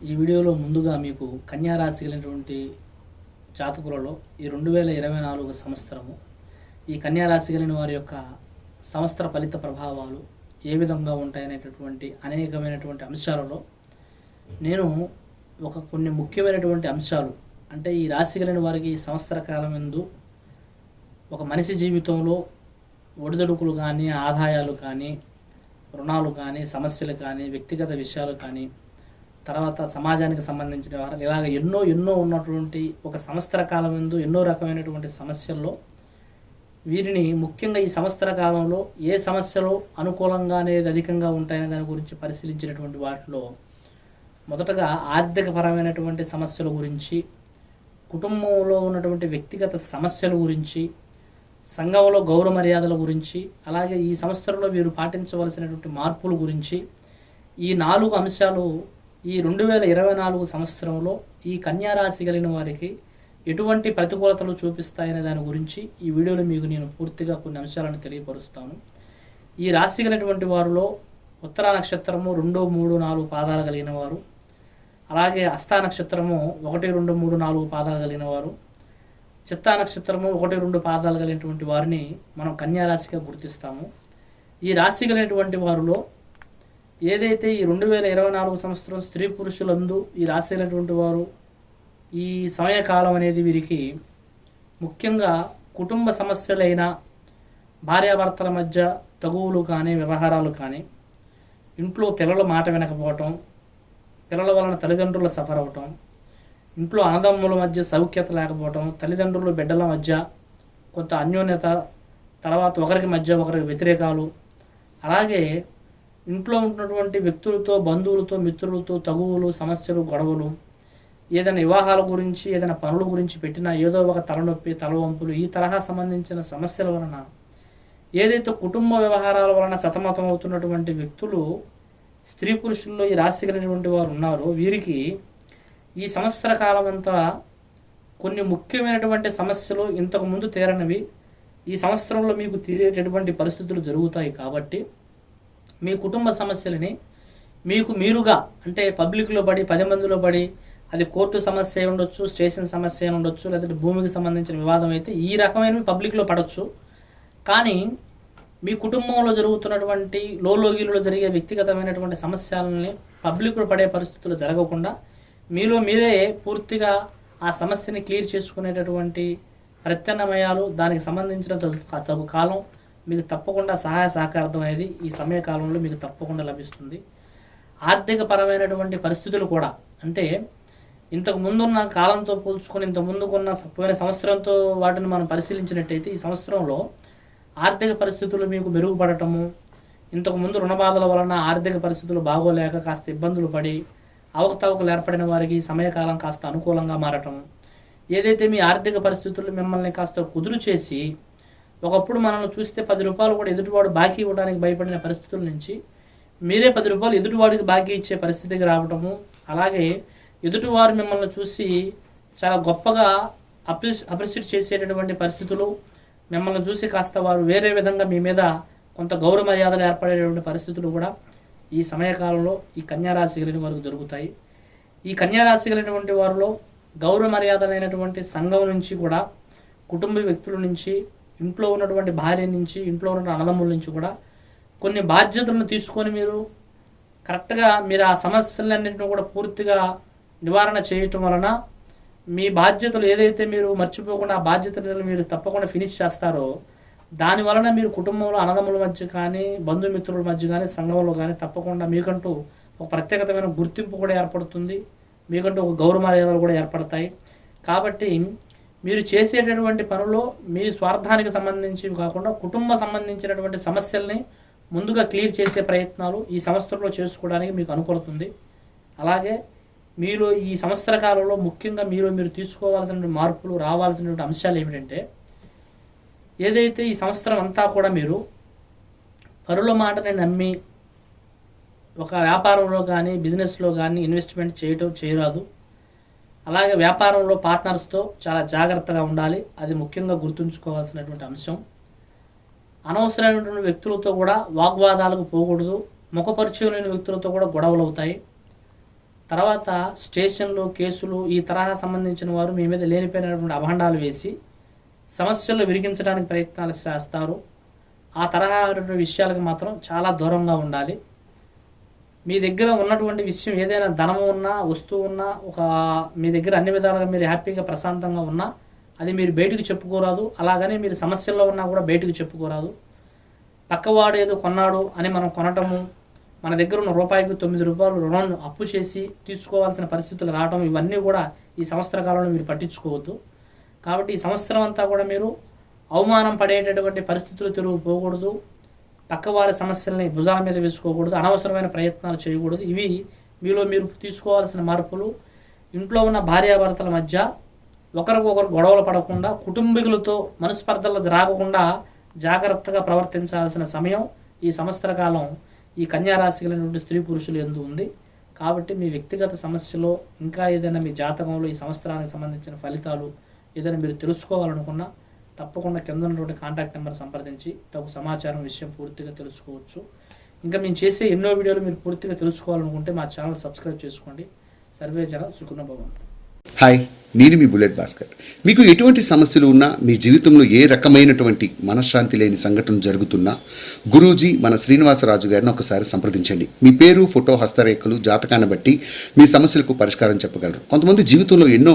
ఈ వీడియోలో ముందుగా మీకు కన్యా రాశి కలిగినటువంటి జాతకులలో ఈ రెండు వేల ఇరవై నాలుగు సంవత్సరము ఈ కన్యా రాశి కలిగిన వారి యొక్క సంవత్సర ఫలిత ప్రభావాలు ఏ విధంగా ఉంటాయనేటటువంటి అనేకమైనటువంటి అంశాలలో నేను ఒక కొన్ని ముఖ్యమైనటువంటి అంశాలు అంటే ఈ రాశి కలిగిన వారికి ఈ సంవత్సర కాలం ఎందు ఒక మనిషి జీవితంలో ఒడిదొడుకులు కానీ ఆదాయాలు కానీ రుణాలు కానీ సమస్యలు కానీ వ్యక్తిగత విషయాలు కానీ తర్వాత సమాజానికి సంబంధించిన వారు ఇలాగ ఎన్నో ఎన్నో ఉన్నటువంటి ఒక సంవత్సర కాలం ముందు ఎన్నో రకమైనటువంటి సమస్యల్లో వీరిని ముఖ్యంగా ఈ సంవత్సర కాలంలో ఏ సమస్యలు అనుకూలంగా అనేది అధికంగా ఉంటాయనే దాని గురించి పరిశీలించినటువంటి వాటిలో మొదటగా ఆర్థికపరమైనటువంటి సమస్యల గురించి కుటుంబంలో ఉన్నటువంటి వ్యక్తిగత సమస్యల గురించి సంఘంలో గౌరవ మర్యాదల గురించి అలాగే ఈ సంస్థలలో వీరు పాటించవలసినటువంటి మార్పుల గురించి ఈ నాలుగు అంశాలు ఈ రెండు వేల ఇరవై నాలుగు సంవత్సరంలో ఈ కన్యారాశి కలిగిన వారికి ఎటువంటి ప్రతికూలతలు చూపిస్తాయనే దాని గురించి ఈ వీడియోలో మీకు నేను పూర్తిగా కొన్ని అంశాలను తెలియపరుస్తాను. ఈ రాశి కలిగినటువంటి వారిలో ఉత్తరా నక్షత్రము రెండు మూడు నాలుగు పాదాలు కలిగిన వారు. అలాగే హస్తా నక్షత్రము ఒకటి రెండు మూడు నాలుగు పాదాలు కలిగిన వారు. చిత్తా నక్షత్రము ఒకటి రెండు పాదాలు కలిగినటువంటి వారిని మనం కన్యా రాశిగా గుర్తిస్తాము. ఈ రాశి కలిగినటువంటి వారిలో ఏదైతే ఈ రెండు వేల ఇరవై నాలుగు సంవత్సరం స్త్రీ పురుషులందు ఈ రాసేటటువంటి వారు ఈ సమయకాలం అనేది వీరికి ముఖ్యంగా కుటుంబ సమస్యలైన భార్యాభర్తల మధ్య తగువులు కానీ వ్యవహారాలు కానీ ఇంట్లో పిల్లల మాట వినకపోవటం పిల్లల వలన తల్లిదండ్రులు సఫర్ అవటం ఇంట్లో అన్నదమ్ముల మధ్య సౌఖ్యత లేకపోవటం తల్లిదండ్రులు బిడ్డల మధ్య కొంత అన్యోన్యత తర్వాత ఒకరికి మధ్య ఒకరికి వ్యతిరేకాలు అలాగే ఇంట్లో ఉన్నటువంటి వ్యక్తులతో బంధువులతో మిత్రులతో తగువులు సమస్యలు గొడవలు ఏదైనా వివాహాల గురించి ఏదైనా పనుల గురించి పెట్టినా ఏదో ఒక తలనొప్పి తలవంపులు ఈ తరహా సంబంధించిన సమస్యల వలన ఏదైతే కుటుంబ వ్యవహారాల వలన సతమతం అవుతున్నటువంటి వ్యక్తులు స్త్రీ పురుషుల్లో ఈ రాశి కలిగినటువంటి వారు ఉన్నారో వీరికి ఈ సంవత్సర కాలం అంతా కొన్ని ముఖ్యమైనటువంటి సమస్యలు ఇంతకు ముందు తీరనివి. ఈ సంవత్సరంలో మీకు తీరేటటువంటి పరిస్థితులు జరుగుతాయి కాబట్టి మీ కుటుంబ సమస్యలని మీకు మీరుగా అంటే పబ్లిక్లో పడి పది మందిలో పడి అది కోర్టు సమస్య ఉండొచ్చు స్టేషన్ సమస్య ఉండొచ్చు లేదంటే భూమికి సంబంధించిన వివాదం అయితే ఈ రకమైనవి పబ్లిక్లో పడవచ్చు కానీ మీ కుటుంబంలో జరుగుతున్నటువంటి లోలోగిలో జరిగే వ్యక్తిగతమైనటువంటి సమస్యలని పబ్లిక్లో పడే పరిస్థితులు జరగకుండా మీలో మీరే పూర్తిగా ఆ సమస్యని క్లియర్ చేసుకునేటటువంటి ప్రత్యామ్నాయాలు దానికి సంబంధించిన తగు కాలం మీకు తప్పకుండా సహాయ సహకారం అనేది ఈ సమయకాలంలో మీకు తప్పకుండా లభిస్తుంది. ఆర్థిక పరమైనటువంటి పరిస్థితులు కూడా అంటే ఇంతకు ముందున్న కాలంతో పోల్చుకొని ఇంత ముందుకున్న పోయిన సంవత్సరంతో వాటిని మనం పరిశీలించినట్టయితే ఈ సంవత్సరంలో ఆర్థిక పరిస్థితులు మీకు మెరుగుపడటము ఇంతకు ముందు రుణ బాధల వలన ఆర్థిక పరిస్థితులు బాగోలేక కాస్త ఇబ్బందులు పడి అవకతవకలు ఏర్పడిన వారికి ఈ సమయకాలం కాస్త అనుకూలంగా మారటం ఏదైతే మీ ఆర్థిక పరిస్థితులు మిమ్మల్ని కాస్త కుదురు చేసి ఒకప్పుడు మనల్ని చూస్తే పది రూపాయలు కూడా ఎదుటివాడు బాకీ ఇవ్వడానికి భయపడిన పరిస్థితుల నుంచి మీరే పది రూపాయలు ఎదుటివాడికి బాకీ ఇచ్చే పరిస్థితికి రావటము అలాగే ఎదుటివారు మిమ్మల్ని చూసి చాలా గొప్పగా అప్రిషి అప్రిషియేట్ చేసేటటువంటి పరిస్థితులు మిమ్మల్ని చూసి కాస్త వారు వేరే విధంగా మీ మీద కొంత గౌరవ మర్యాదలు ఏర్పడేటువంటి పరిస్థితులు కూడా ఈ సమయకాలంలో ఈ కన్యారాశి కలిగిన వారికి జరుగుతాయి. ఈ కన్యారాశి కలిగినటువంటి వారిలో గౌరవ మర్యాదలైనటువంటి సంఘం నుంచి కూడా కుటుంబ వ్యక్తుల నుంచి ఇంట్లో ఉన్నటువంటి భార్య నుంచి ఇంట్లో ఉన్న అన్నదమ్ముల నుంచి కూడా కొన్ని బాధ్యతలను తీసుకొని మీరు కరెక్ట్గా మీరు ఆ సమస్యలన్నింటినీ కూడా పూర్తిగా నివారణ చేయటం వలన మీ బాధ్యతలు ఏదైతే మీరు మర్చిపోకుండా ఆ బాధ్యతలను మీరు తప్పకుండా ఫినిష్ చేస్తారో దాని వలన మీరు కుటుంబంలో అన్నదమ్ముల మధ్య కానీ బంధుమిత్రుల మధ్య కానీ సంఘంలో కానీ తప్పకుండా మీకంటూ ఒక ప్రత్యేకతమైన గుర్తింపు కూడా ఏర్పడుతుంది. మీకంటూ ఒక గౌరవ మర్యాదలు కూడా ఏర్పడతాయి. కాబట్టి మీరు చేసేటటువంటి పనుల్లో మీ స్వార్థానికి సంబంధించి కాకుండా కుటుంబ సంబంధించినటువంటి సమస్యల్ని ముందుగా క్లియర్ చేసే ప్రయత్నాలు ఈ సంవత్సరంలో చేసుకోవడానికి మీకు అనుకూలతుంది. అలాగే మీరు ఈ సంవత్సర కాలంలో ముఖ్యంగా మీరు మీరు తీసుకోవాల్సిన మార్పులు రావాల్సినటువంటి అంశాలు ఏమిటంటే ఏదైతే ఈ సంవత్సరం అంతా కూడా మీరు పరుల మాటని నమ్మి ఒక వ్యాపారంలో కానీ బిజినెస్లో కానీ ఇన్వెస్ట్మెంట్ చేయటం చేయరాదు. అలాగే వ్యాపారంలో పార్ట్నర్స్తో చాలా జాగ్రత్తగా ఉండాలి. అది ముఖ్యంగా గుర్తుంచుకోవాల్సినటువంటి అంశం. అనవసరమైనటువంటి వ్యక్తులతో కూడా వాగ్వాదాలకు పోకూడదు. ముఖపరిచయం లేని వ్యక్తులతో కూడా గొడవలు అవుతాయి తర్వాత స్టేషన్లు కేసులు ఈ తరహా సంబంధించిన వారు మీ మీద లేనిపోయినటువంటి అభండాలు వేసి సమస్యలు విరిగించడానికి ప్రయత్నాలు చేస్తారు. ఆ తరహా విషయాలకు మాత్రం చాలా దూరంగా ఉండాలి. మీ దగ్గర ఉన్నటువంటి విషయం ఏదైనా ధనము ఉన్నా వస్తువు ఉన్నా ఒక మీ దగ్గర అన్ని విధాలుగా మీరు హ్యాపీగా ప్రశాంతంగా ఉన్నా అది మీరు బయటకు చెప్పుకోరాదు. అలాగనే మీరు సమస్యల్లో ఉన్నా కూడా బయటకు చెప్పుకోరాదు. పక్కవాడు ఏదో కొన్నాడు అని మనం కొనటము మన దగ్గర ఉన్న రూపాయికి తొమ్మిది రూపాయలు రుణం అప్పు చేసి తీసుకోవాల్సిన పరిస్థితులు రావడం ఇవన్నీ కూడా ఈ సంవత్సర కాలంలో మీరు పట్టించుకోవద్దు. కాబట్టి ఈ సంవత్సరం అంతా కూడా మీరు అవమానం పడేటటువంటి పరిస్థితులు తిరుగు పోకూడదు. పక్కవారి సమస్యల్ని భుజాల మీద వేసుకోకూడదు అనవసరమైన ప్రయత్నాలు చేయకూడదు. ఇవి మీలో మీరు తీసుకోవాల్సిన మార్పులు. ఇంట్లో ఉన్న భార్యాభర్తల మధ్య ఒకరికొకరు గొడవలు పడకుండా కుటుంబీకులతో మనస్పర్ధలు రాకుండా జాగ్రత్తగా ప్రవర్తించాల్సిన సమయం ఈ సంవత్సర కాలం ఈ కన్యారాశి నుండి స్త్రీ పురుషులు ఎందు ఉంది. కాబట్టి మీ వ్యక్తిగత సమస్యలో ఇంకా ఏదైనా మీ జాతకంలో ఈ సంవత్సరానికి సంబంధించిన ఫలితాలు ఏదైనా మీరు తెలుసుకోవాలనుకున్నా తప్పకుండా కింద ఉన్నటువంటి కాంటాక్ట్ నెంబర్ సంప్రదించి తగు సమాచారం విషయం పూర్తిగా తెలుసుకోవచ్చు. ఇంకా మేము చేసే ఎన్నో వీడియోలు మీరు పూర్తిగా తెలుసుకోవాలనుకుంటే మా ఛానల్ సబ్స్క్రైబ్ చేసుకోండి. సర్వే జన సుఖన భవన్ హాయ్ నేను మీ బుల్లెట్ భాస్కర్. మీకు ఎటువంటి సమస్యలు ఉన్నా మీ జీవితంలో ఏ రకమైనటువంటి మనశ్శాంతి లేని సంఘటన జరుగుతున్నా గురూజీ మన శ్రీనివాసరాజు గారిని ఒకసారి సంప్రదించండి. మీ పేరు ఫోటో హస్తరేఖలు జాతకాన్ని బట్టి మీ సమస్యలకు పరిష్కారం చెప్పగలరు. కొంతమంది జీవితంలో ఎన్నో